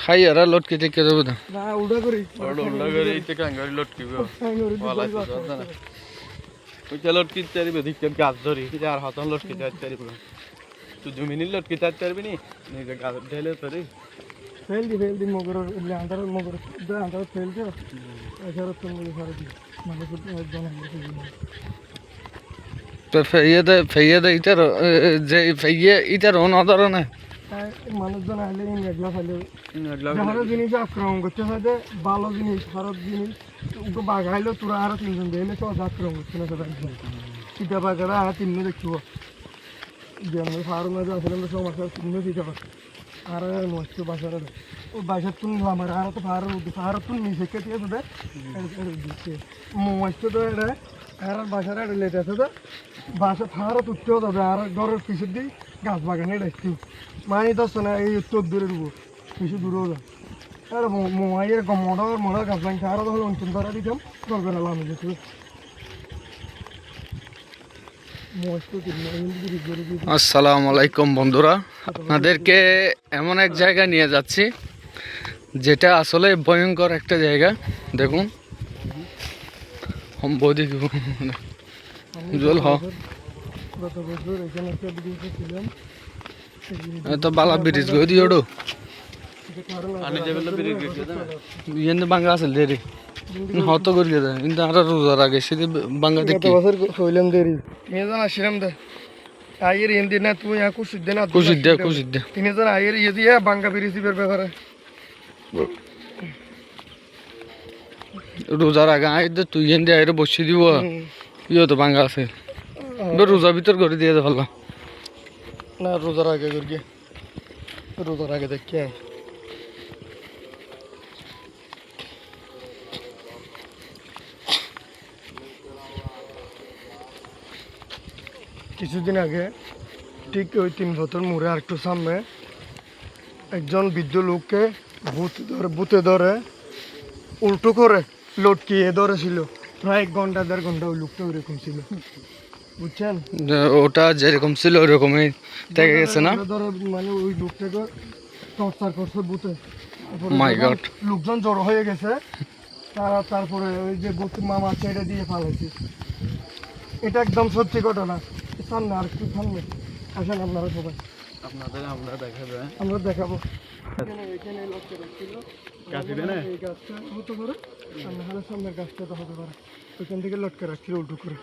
খাই আর লটকে টেকে দেবো না উডা করি। উল্টা করে এইতে কাঙ্গারি লটকিব ওলাইছে জানা? না ওইটা লটকি চারিবে দিকে গাছ ধরি? আর হাতন লটকি চার চারিবে তুই জমিনি লটকি চার চারবি নি? নিজে গাছ ঢেলে তোরে ফেল দি ফেল দি মগর ইলে আন্দার মগর দা আন্দার ফেল দি এছাড়া তুমি সারা দি মানে শুধু একজন তো ফেইয়েতে ফেইয়েতে ইটার যে ফেইয়ে ইটার অনধরণে তাই মানুষজন আইলে মেঘলা ফেলে যাহারা জিনিস আক্রমণ করতে হয় যে ভালো জিনিস খারাপ জিনিস ওকে বাঘাইলো তোরা আরও তিনজন দেখলে আক্রমণ করছে না সেটা একজন সীতা বাঘারা আর তিনজন দেখিব যে আমরা ফারুন মাঝে আসলে আমরা সব মাসে তিনজন সীতা আর নষ্ট বাসার ও বাসার তুন আমার আর তো ফার ফার তুন নিচে কেটে আছে দে দিচ্ছে মোয়াইছে তো এটা আর বাসার এটা লেট আছে তো। বাসা তুলতেও যাবে আর ঘরের পিছের দিই গাছ বাগানে দেখছি মানে দশ না এই উত্তর দূরে দেবো কিছু দূরেও যা আর মোয়াইয়ের মডা মডা গাছ বাগান। আর তাহলে অঞ্চল ধরা দিতাম দরকার হলো আমি যেতে। আসসালামু আলাইকুম বন্ধুরা। আপনাদেরকে এমন এক জায়গায় নিয়ে যাচ্ছি যেটা আসলে ভয়ঙ্কর একটা জায়গা। দেখুন। বৌদি জল হ গত বছর এখানে একটা ব্রিজ ছিলাম তো বালা ব্রিজ গই দিও ডো আনি না। ব্রিজ দে কিন্তু আর রোজার আগে সেদি বাংলা দেখি। গত বছর না তুই আকু সিদ্ধ না কুছ দে কুছ দে। তিনি জানা আইয়ের ইয়ে দিয়ে বাংলা ব্রিজের ব্যাপারে। রোজার আগে আইতে তুই হিন্দি বসে দিব। ইয়ে তো বাংলা আছে। রোজা ভিতর করে দিয়ে ভালো। না, রোজার আগে করি রোজার আগে দেখে কিছুদিন আগে ঠিক ওই তিন বছর মোড়ে আর একটু সামনে একজন বৃদ্ধ লোককে ভূত ধরে ভূতে ধরে উল্টো করে লটকিয়ে ধরেছিল। প্রায় এক ঘণ্টা দেড় ঘণ্টা ওই লোকটা ওইরকম ছিল। বুঝছেন? ওটা যেরকম ছিল ওরকমই থেকে গেছে না? ধরে মানে ওই লোকটাকে টর্চার করছে বুতে লোকজন জড়ো হয়ে গেছে। তারা তারপরে ওই যে বুত মামা আছে এটা দিয়ে পালাইছে এটা একদম সত্যি ঘটনা। সামনে আর একটু সামনে আসেন আপনারা সবাই। আপনাদের আমরা দেখাবে আমরা দেখাবো। এখানে এখানে লোকটা রাখছিল কাছে না এই গাছটা হতে পারে। সামনের গাছটা তো হতে পারে। ওইখান থেকে লটকে রাখছিল উল্টো করে।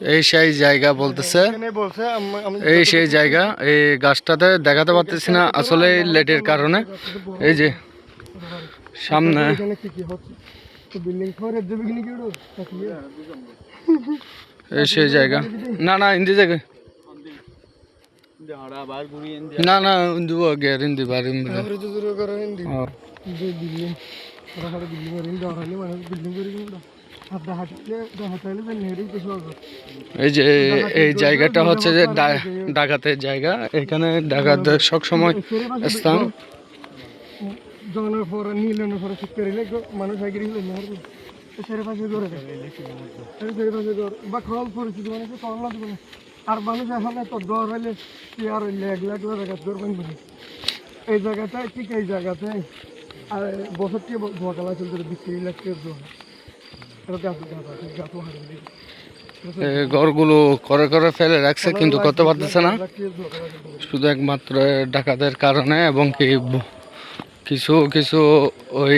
এই সেই জায়গা বলতেছে। এই সেই জায়গা এই গাছটাতে দেখাতে পারতেছি না আসলে লেটের কারণে। এই যে সামনে। এই সেই জায়গা। না না হিন্দি জায়গা। না না হিন্দি আগে হিন্দি বার হিন্দি হাতে বিল্ডিং করে এই যে, এই জায়গাটা হচ্ছে যে ডাকাতের জায়গা। এখানে ডাকাত সব সময় স্থান। মানুষ মানে জীবনে আর মানুষ এখন ডর হলে কি আর এই জায়গাটা ঠিক এই জায়গাতে, আর বছর থেকে ধোয়াকালা চলতে গাছ আছে গাছ হারিয়ে এই ঘরগুলো করে করে ফেলে রাখছে কিন্তু করতে পারতেছে না। শুধু একমাত্র ডাকাতের কারণে এবং কি কিছু কিছু ওই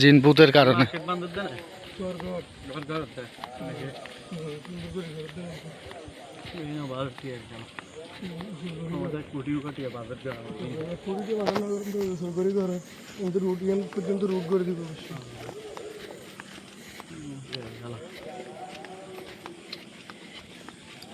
জিন ভূতের কারণে। মার্কেট বান্ধব দে না ঘর ঘর দে এই না বাজার কি একদম আমাদের কুটিও কাটিয়ে বাজার দেওয়া পুরীকে বাগানো কিন্তু করে ধরে কিন্তু রুট ইয়ান পর্যন্ত রুট করে দিবে অবশ্যই না না পাক কানো বেশি রোড এনে পাক্কা হ্যাঁ পাক্কা হব হচ্ছে আরও দশ কুড়ি